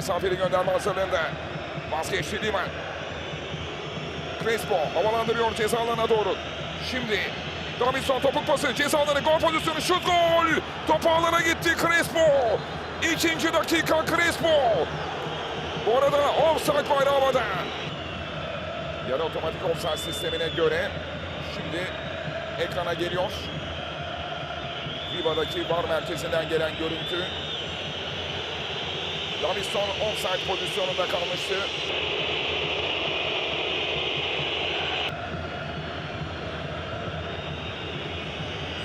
mesafeli gönderme hazırlığında. Vazgeçti Lima. Crespo havalandırıyor ceza alanına doğru. Şimdi Davinson topuk pası ceza alanı gol pozisyonu şut gol. Top ağlara gitti Crespo. İkinci dakika Crespo. Bu arada offside bayrağı havada. Yarı otomatik offside sistemine göre şimdi ekrana geliyor. Viva'daki var merkezinden gelen görüntü. Davison offside pozisyonunda kalmıştı.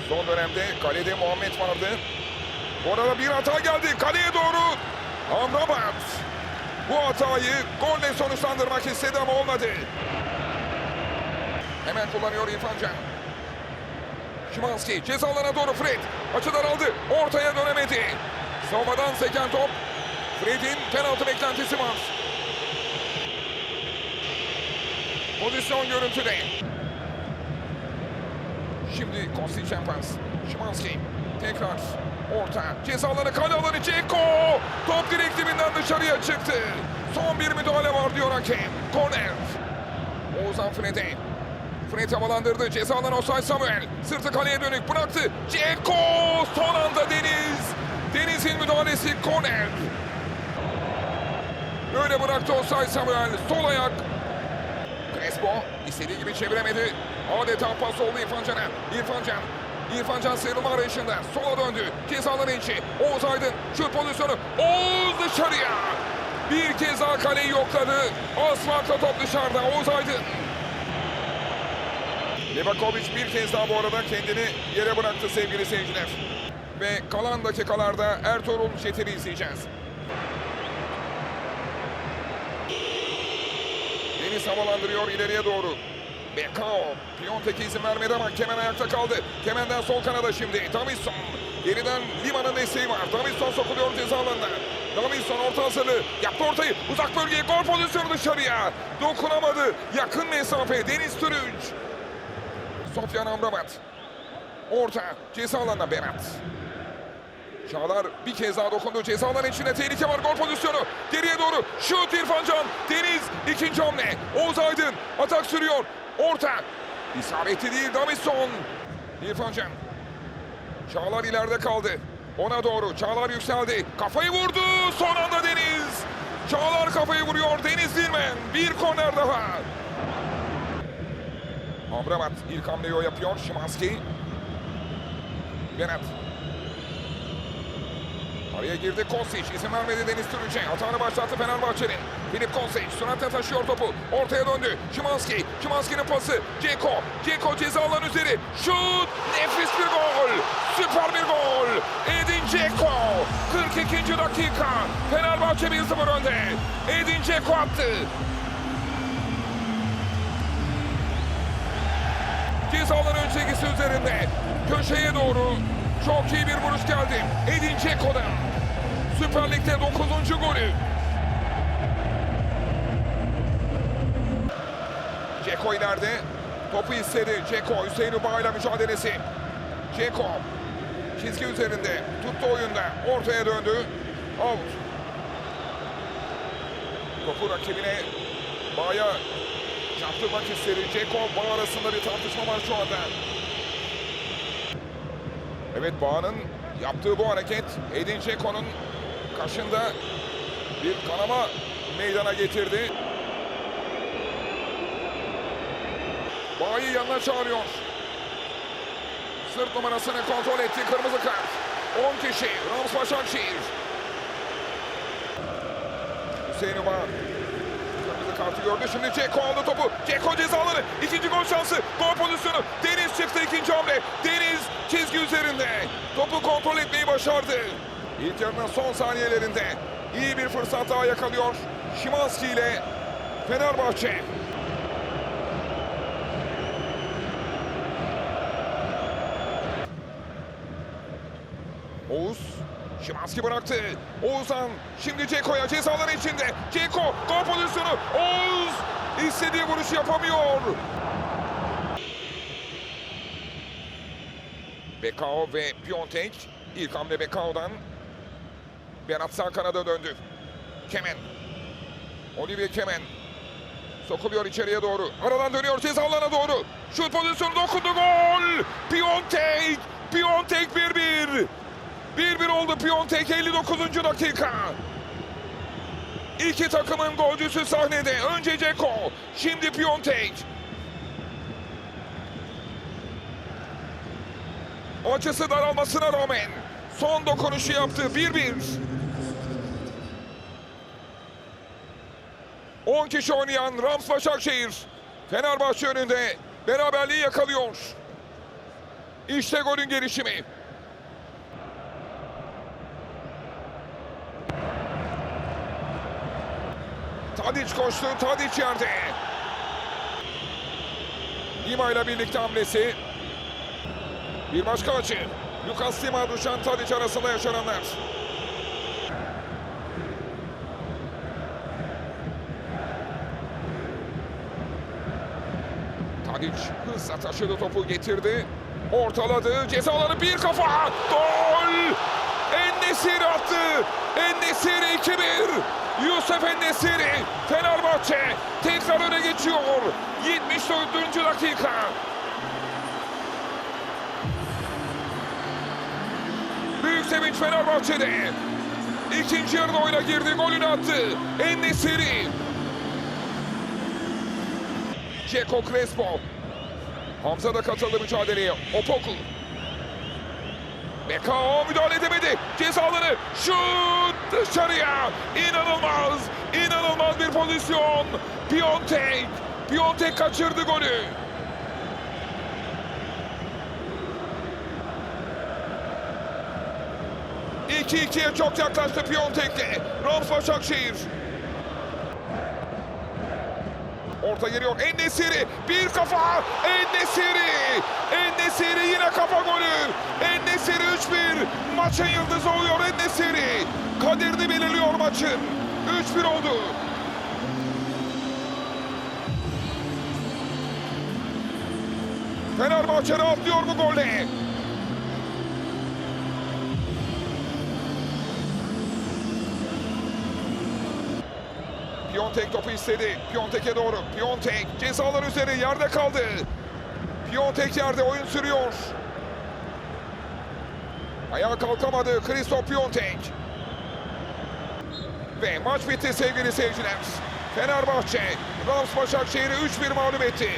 Son dönemde kalede Muhammed vardı. Bu arada bir hata geldi. Kaleye doğru Amrabat. Bu hatayı golle sonuçlandırmak istedi ama olmadı. Hemen kullanıyor İrfan Can. Şimanski ceza alanına doğru Fred. Açıdan aldı. Ortaya dönemedi. Savunmadan seken top. Fred'in penaltı beklentisi var. Pozisyon görüntüde. Şimdi Kosti Champions. Şimanski. Tekrar orta. Ceza alanı kale alanı Ceko. Top direkt dibinden dışarıya çıktı. Son bir müdahale var diyor hakem. Korner. Oğuzhan Fred'e. Fred havalandırdı. Ceza alanı Osay Samuel. Sırtı kaleye dönük bıraktı. Ceko. Son anda Deniz. Deniz'in müdahalesi korner. Böyle bıraktı Osay Samuel. Sol ayak. Crespo istediği gibi çeviremedi. Adeta pas oldu İrfan Can'a. İrfan Can. İrfan Can sıyrılma arayışında. Sola döndü. Cezaları içi. Oğuz Aydın. Şut pozisyonu. Oğuz dışarıya. Bir kez daha kaleyi yokladı. Asfaltla top dışarıda. Oğuz Aydın. Livakovic bir kez daha bu arada kendini yere bıraktı sevgili seyirciler. Ve kalan dakikalarda Ertuğrul Çetin'i izleyeceğiz. Deniz havalandırıyor ileriye doğru. Bekao. Piontek'e izin vermedi ama Kemen ayakta kaldı. Kemen'den sol kanada şimdi. Davinson. Geriden Lima'nın desteği var. Davinson sokuluyor ceza alanına. Davinson orta hazırlığı. Yaptı ortayı. Uzak bölgeye gol pozisyonu dışarıya. Dokunamadı. Yakın mesafe. Deniz Türüç. Sofyan Amrabat. Orta. Ceza alanına Berat. Çağlar bir kez daha dokundu. Ceza alanı içinde tehlike var. Gol pozisyonu. Geriye doğru. Şut İrfan Can. Deniz ikinci hamle. Oğuz Aydın. Atak sürüyor. Orta. İsabetli değil. Davison. İrfan Can. Çağlar ileride kaldı. Ona doğru. Çağlar yükseldi. Kafayı vurdu. Son anda Deniz. Çağlar kafayı vuruyor. Deniz Dilmen. Bir korner daha. Amrabat ilk hamleyi o yapıyor. Şimanski. Berat. Araya girdi Kosic. izin vermedi Deniz Türüç'e. Hatanı başlattı Fenerbahçe'nin. Filip Kosic süratle taşıyor topu. Ortaya döndü. Şimanski. Şimanski'nin pası. Ceko. Ceko ceza alan üzeri. Şut. Nefis bir gol. Süper bir gol. Edin Ceko. 42. dakika. Fenerbahçe 1-0 önde. Edin Ceko attı. Ceza alanı ön çekisi üzerinde. Köşeye doğru. Çok iyi bir vuruş geldi. Edin Dzeko'dan. Süper Lig'de 9. golü. Ceko ileride. Topu istedi. Ceko Hüseyin Uba mücadelesi. Ceko çizgi üzerinde. Tuttu oyunda. Ortaya döndü. Out. Topu rakibine Bağ'a çarptırmak istedi. Ceko Bağ arasında bir tartışma var şu anda. Evet Bağ'ın yaptığı bu hareket Edin Dzeko'nun kaşında bir kanama meydana getirdi. Bağ'ı yanına çağırıyor. Sırt numarasını kontrol etti. Kırmızı kart. 10 kişi. Rams Başakşehir. Hüseyin Uba Kırmızı kartı gördü. Şimdi Ceko aldı topu. Ceko cezaları. İkinci gol şansı. Gol pozisyonu. Deniz çıktı ikinci hamle. Topu kontrol etmeyi başardı. İlk yarının son saniyelerinde iyi bir fırsat daha yakalıyor. Şimanski ile Fenerbahçe. Oğuz Şimanski bıraktı. Oğuzhan şimdi Ceko'ya cezaları içinde. Ceko gol pozisyonu. Oğuz istediği vuruş yapamıyor. Bekao ve Piontek. İlk hamle Bekao'dan. Berat sağ kanada döndü. Kemen. Olivier Kemen. Sokuluyor içeriye doğru. Aradan dönüyor ceza alanına doğru. Şut pozisyonu dokundu gol. Piontek. Piontek 1-1. 1-1 oldu Piontek 59. dakika. İki takımın golcüsü sahnede. Önce Ceko, şimdi Piontek. Açısı daralmasına rağmen son dokunuşu yaptı 1-1. 10 kişi oynayan Rams Başakşehir Fenerbahçe önünde beraberliği yakalıyor. İşte golün gelişimi. Tadic koştu, Tadic yerde. Lima ile birlikte hamlesi. Bir başka açı. Lucas Lima, Dušan Tadic arasında yaşananlar. Tadic hızla taşıdı topu getirdi. Ortaladı. Cezaları bir kafa. Gol! Ennesiri attı. Ennesiri 2-1. Yusuf Ennesiri. Fenerbahçe tekrar öne geçiyor. 74. dakika. Sevinç Fenerbahçe'de. İkinci yarıda oyuna girdi. Golünü attı. Ennesiri. Ceko Crespo. Hamza da katıldı mücadeleye. Opoku. Bekao müdahale edemedi. Cezaları şut dışarıya. İnanılmaz. İnanılmaz bir pozisyon. Piontek. Piontek kaçırdı golü. İki ikiye çok yaklaştı Piontek'le. Rams Başakşehir. Orta geliyor. Ennesiri bir kafa. Ennesiri. Ennesiri yine kafa golü. Ennesiri 3-1. Maçın yıldızı oluyor Ennesiri. Kaderini belirliyor maçın. 3-1 oldu. Fenerbahçe rahatlıyor bu golle. Piontek topu istedi. Piontek'e doğru. Piontek cezalar üzeri yerde kaldı. Piontek yerde oyun sürüyor. Ayağa kalkamadı Christoph Piontek. Ve maç bitti sevgili seyirciler. Fenerbahçe Rams Başakşehir'i 3-1 mağlup etti.